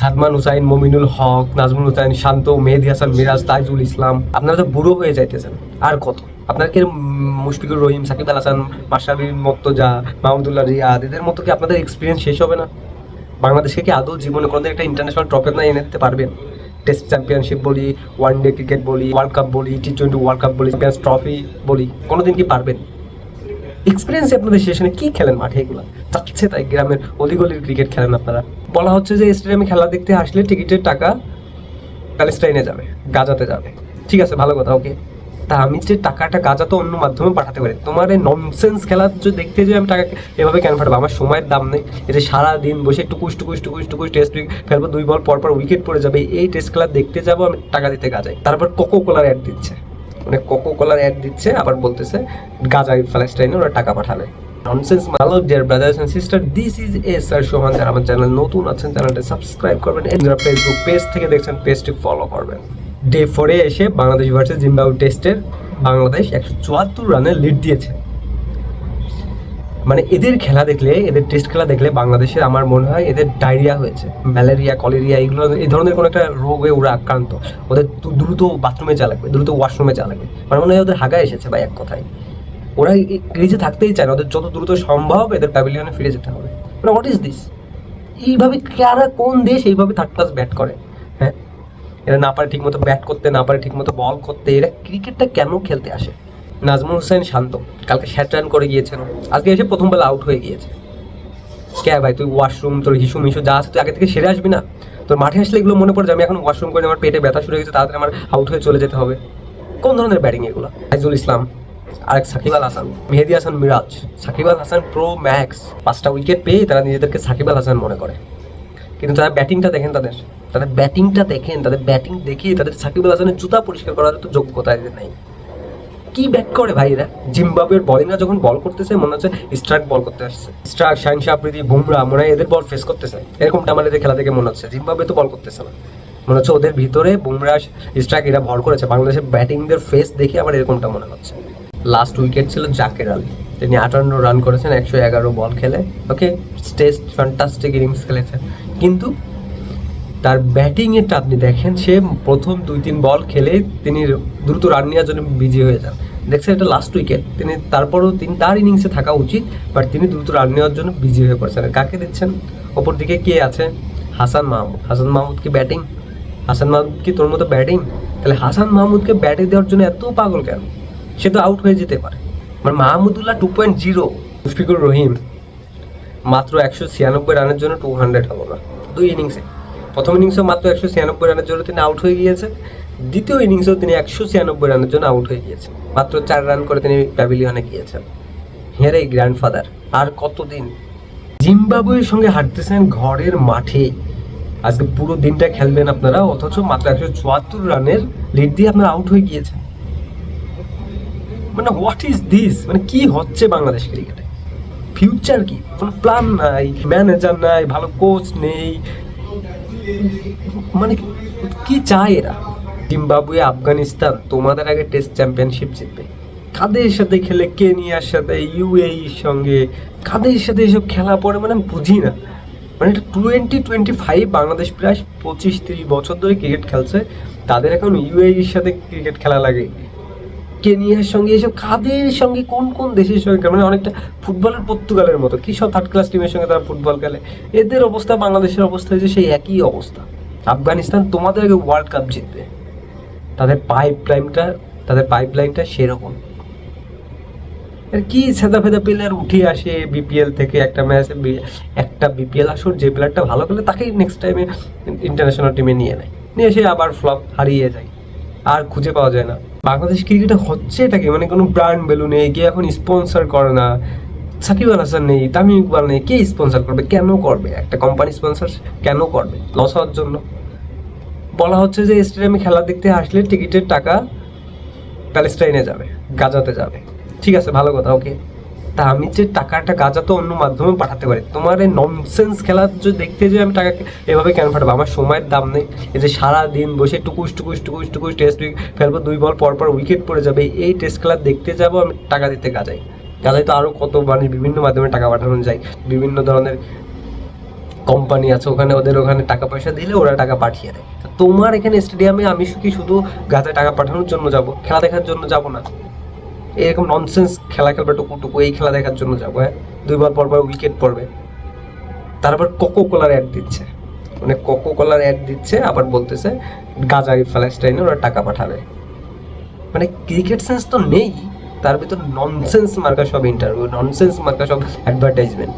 সাদমান হুসাইন, মমিনুল হক, নাজমুল হুসাইন, শান্ত, মেহেদি হাসান, মিরাজ, তাইজুল ইসলাম, আপনারা তো বুড়ো হয়ে যাইতেছেন। আর কত? আপনার কি মুশফিকুর রহিম, সাকিব আল হাসান মাসাবিন মর্তজা, মাহমুদুল্লাহ রিয়াদ, এদের মতো কি আপনাদের এক্সপিরিয়েন্স শেষ হবে না? বাংলাদেশকে কি আদৌ জীবনে কোনোদিন একটা ইন্টারন্যাশনাল ট্রফি আপনারা এনে দিতে পারবেন? টেস্ট চ্যাম্পিয়নশিপ বলি ওয়ান ডে ক্রিকেট বলি ওয়ার্ল্ড কাপ বলি টি টোয়েন্টি ওয়ার্ল্ড কাপ বলি চ্যাম্পিয়ন্স ট্রফি বলি, কোনোদিন কি পারবেন? এক্সপিরিয়েন্স আপনাদের সেশনে কি খেলেন মাঠে এগুলো? চাচ্ছে তাই গ্রামের অলিগলির ক্রিকেট খেলেন আপনারা। বলা হচ্ছে যে স্টেডিয়ামে খেলা দেখতে আসলে টিকিটের টাকা প্যালেস্টাইনে যাবে, গাজাতে যাবে। ঠিক আছে, ভালো কথা ওকে তা আমি যে টাকাটা গাজা তো অন্য মাধ্যমে পাঠাতে পারি। তোমার এই ননসেন্স খেলা যে দেখতে যে আমি টাকা এভাবে কেন পাঠাবো? আমার সময়ের দাম নেই। এই যে সারা দিন বসে টুকুস টুকুস টুকুস টুকুস টেস্ট ফেলব দুই বল পর পর উইকেট পড়ে যাবে। এই টেস্ট খেলা দেখতে যাব, আমি টাকা দিতে গাজাই তারপর কোকো কোলার অ্যাড দিচ্ছে। মানে কোকো কোলার অ্যাড দিচ্ছে, আবার বলতেছে, গাজা প্যালেস্টাইনে ওরা টাকা পাঠাবে। Nonsense Malo dear brothers and sister this is S R Sohan যারা আমার চ্যানেল নতুন আছেন, চ্যানেলটা সাবস্ক্রাইব করবেন যারা ফেসবুক পেজ থেকে দেখছেন পেজটি ফলো করবেন। ডে ফোরে এসে বাংলাদেশ ভার্সেস জিম্বাবু টেস্টের বাংলাদেশ একশো চুয়াত্তর রানে লিড দিয়েছে। মানে এদের খেলা দেখলে, এদের টেস্ট খেলা দেখলে বাংলাদেশের আমার মনে হয় এদের ডায়রিয়া হয়েছে। ম্যালেরিয়া, কলেরিয়া, এগুলো এই ধরনের কোনো একটা রোগে ওরা আক্রান্ত। ওদের দ্রুত বাথরুমে যা লাগবে, দ্রুত ওয়াশরুমে যা লাগবে। মানে মনে হয় ওদের হাগা এসেছে ভাই এক কথায়। ওরা ক্রিজে থাকতেই চায় না, ওদের যত দ্রুত সম্ভব এদের প্যাভিলিয়নে ফিরে যেতে হবে। মানে হোয়াট ইজ দিস এইভাবে কারা কোন দেশ এইভাবে থার্ড ক্লাস ব্যাট করে? হ্যাঁ? এরা না পারে ঠিকমতো ব্যাট করতে, না পারে ঠিকমতো বল করতে, এরা ক্রিকেটটা কেন খেলতে আসে? নাজমুল হোসেন শান্ত। কালকে শ্যাট রান করে গিয়েছেন আজকে এসে প্রথম বেলা আউট হয়ে গিয়েছে। কে ভাই, তুই ওয়াশরুম তোর হিসু মিশু যা আছে, তুই আগে থেকে সেরে আসবি না? তোর মাঠে আসলে এগুলো মনে পড়ে যে আমি এখন ওয়াশরুম করে আমার পেটে ব্যথা শুরু হয়ে গেছে, তাড়াতাড়ি আমার আউট হয়ে চলে যেতে হবে। কোন ধরনের ব্যাটিং এগুলো? আইজুল ইসলাম, আরেক সাকিব আল হাসান, মেহেদি হাসান, মিরাজ। সাকিব আল হাসান প্রো ম্যাক্স পাঁচটা উইকেট পেয়ে তারা নিজেদেরকে সাকিব আল হাসান মনে করে। কিন্তু তারা ব্যাটিংটা দেখেন তাদের। তাদের ব্যাটিংটা দেখেন, তাদের ব্যাটিং দেখে তাদের সাকিব আল হাসানের জুতা পরিষ্কার করার তো যোগ্যতা নেই। কি ব্যাট করে ভাইরা? জিম্বাবুয়ের বলিংরা যখন বল করতেছে, মনে হচ্ছে স্ট্রাক বল করতে আসছে। স্ট্রাক শাহিন শাহপ্রীতি বুমরা মনে এদের বল ফেস করতেছে। এরকমটা আমার এদের খেলা থেকে মনে হচ্ছে। জিম্বাবুয়ে তো বল করতেছে না। মনে হচ্ছে ওদের ভিতরে বুমরা স্ট্রাক এরা ভর করেছে। বাংলাদেশের ব্যাটিংদের ফেস দেখে আমার এরকমটা মনে হচ্ছে। লাস্ট উইকেট ছিল জাকের আলী। তিনি আটান্ন রান করেছেন, একশো এগারো বল খেলে। ওকে টেস্ট ফ্যান্টাস্টিক ইনিংস খেলেছেন কিন্তু তার ব্যাটিংয়েরটা আপনি দেখেন, সে প্রথম দুই তিন বল খেলে তিনি দ্রুত রান নেওয়ার জন্য বিজি হয়ে যান। দেখছেন এটা লাস্ট উইকেট তিনি তারপরও তিনি তার ইনিংসে থাকা উচিত বাট তিনি দ্রুত রান নেওয়ার জন্য বিজি হয়ে পড়েছেন। কাকে দিচ্ছেন? ওপর দিকে কে আছে? হাসান মাহমুদ। হাসান মাহমুদ কি ব্যাটিং হাসান মাহমুদ কি তোর মতো ব্যাটিং তাহলে হাসান মাহমুদকে ব্যাটিং দেওয়ার জন্য এত পাগল কেন? সে তো আউট হয়ে যেতে পারে। মানে Mahmudullah two point zero Mushfiqur Rahim মাত্র একশো ছিয়ানব্বই রানের জন্য টু হান্ড্রেড হলো না। দুই ইনিংসে প্রথম ইনিংসেও মাত্র একশো ছিয়ানব্বই রানের জন্য তিনি আউট হয়ে গিয়েছেন দ্বিতীয় ইনিংসেও তিনি একশো ছিয়ানব্বই রানের জন্য আউট হয়ে গিয়েছেন। মাত্র চার রান করে তিনি প্যাভিলিয়নে গিয়েছেন। হেয়ার এই গ্র্যান্ডফাদার আর কতদিন জিম্বাবুয়ের সঙ্গে হাঁটতেছেন ঘরের মাঠে। আজকে পুরো দিনটা খেলবেন আপনারা, অথচ মাত্র একশো চুয়াত্তর রানের লিড দিয়ে আপনারা আউট হয়ে গিয়েছেন। মানে হোয়াট ইজ দিস মানে কি হচ্ছে বাংলাদেশ ক্রিকেটে? ফিউচার কি? কোনো প্ল্যান নাই ম্যানেজার নাই, ভালো কোচ নেই। মানে কি চায় এরা? জিম্বাবুয়ে, আফগানিস্তান তোমাদের আগে টেস্ট চ্যাম্পিয়নশিপ জিতবে। কাদের সাথে খেলে, কেনিয়ার সাথে ইউএইর সঙ্গে, কাদের সাথে এসব খেলা পড়ে মানে আমি বুঝি না। মানে টোয়েন্টি টোয়েন্টি ফাইভ বাংলাদেশ প্রায় পঁচিশ তিরিশ বছর ধরে ক্রিকেট খেলছে। তাদের এখন ইউএইর সাথে ক্রিকেট খেলা লাগে। কেনিয়ার সঙ্গে এসব কাদের সঙ্গে, কোন কোন দেশের সঙ্গে মানে অনেকটা ফুটবলের পর্তুগালের মতো। কি সব থার্ড ক্লাস টিমের সঙ্গে তারা ফুটবল খেলে? এদের অবস্থা, বাংলাদেশের অবস্থা হয়েছে সেই একই অবস্থা। আফগানিস্তান তোমাদের আগে ওয়ার্ল্ড কাপ জিতবে। তাদের পাইপ লাইনটা তাদের পাইপ লাইনটা সেরকম। আর কি সাদা ফেদা প্লেয়ার উঠে আসে বিপিএল থেকে? একটা ম্যাচে একটা বিপিএল আসর যে প্লেয়ারটা ভালো খেলে তাকেই নেক্সট টাইমে ইন্টারন্যাশনাল টিমে নিয়ে নেয়। নিয়ে এসে আবার ফ্লপ হারিয়ে যায়। আর খুঁজে পাওয়া যায় না। বাংলাদেশ ক্রিকেটে হচ্ছে এটা কি মানে কোনো ব্র্যান্ড ভ্যালু নেই, কে এখন স্পন্সর করে না। সাকিব আল হাসান নেই, তামিম ইকবাল নেই, কে স্পন্সর করবে? কেন করবে? একটা কোম্পানি স্পন্সর কেন করবে? লস হওয়ার জন্য। বলা হচ্ছে যে স্টেডিয়ামে খেলা দেখতে আসলে টিকিটের টাকা প্যালেস্টাইনে যাবে, গাজাতে যাবে। ঠিক আছে, ভালো কথা ওকে তা আমি যে টাকাটা গাজা তো অন্য মাধ্যমে পাঠাতে পারি, তোমার এই ননসেন্স খেলা যে দেখতে যে আমি টাকা এভাবে কেন পাঠাবো? আমার সময়ের দাম নেই, এই যে সারা দিন বসে টুকুস টুকুস টুকুস টুকুস টেস্ট ফেলব, দুই বল পর পর উইকেট পড়ে যাবে, এই টেস্ট খেলা দেখতে যাব, আমি টাকা দিতে গাজাই। গাজায় তো আরও কত মানে বিভিন্ন মাধ্যমে টাকা পাঠানো যায়, বিভিন্ন ধরনের কোম্পানি আছে, ওখানে ওদের ওখানে টাকা পয়সা দিলে ওরা টাকা পাঠিয়ে দেয়। তোমার এখানে স্টেডিয়ামে আমি কি শুধু গাতে টাকা পাঠানোর জন্য যাব? খেলা দেখার জন্য যাব না? এরকম ননসেন্স খেলা খেলবে টুকু টুকু এই খেলা দেখার জন্য যাব হ্যাঁ? দুইবার পর উইকেট পড়বে তারপর কোকো কোলার অ্যাড দিচ্ছে। মানে কোকো কোলার অ্যাড দিচ্ছে, আবার বলতেছে, গাজারি ফ্যালেস্টাইনে ওরা টাকা পাঠাবে। মানে ক্রিকেট সেন্স তো নেই, তার ভিতর ননসেন্স মার্কা সব ইন্টারভিউ ননসেন্স মার্কা সব অ্যাডভার্টাইজমেন্ট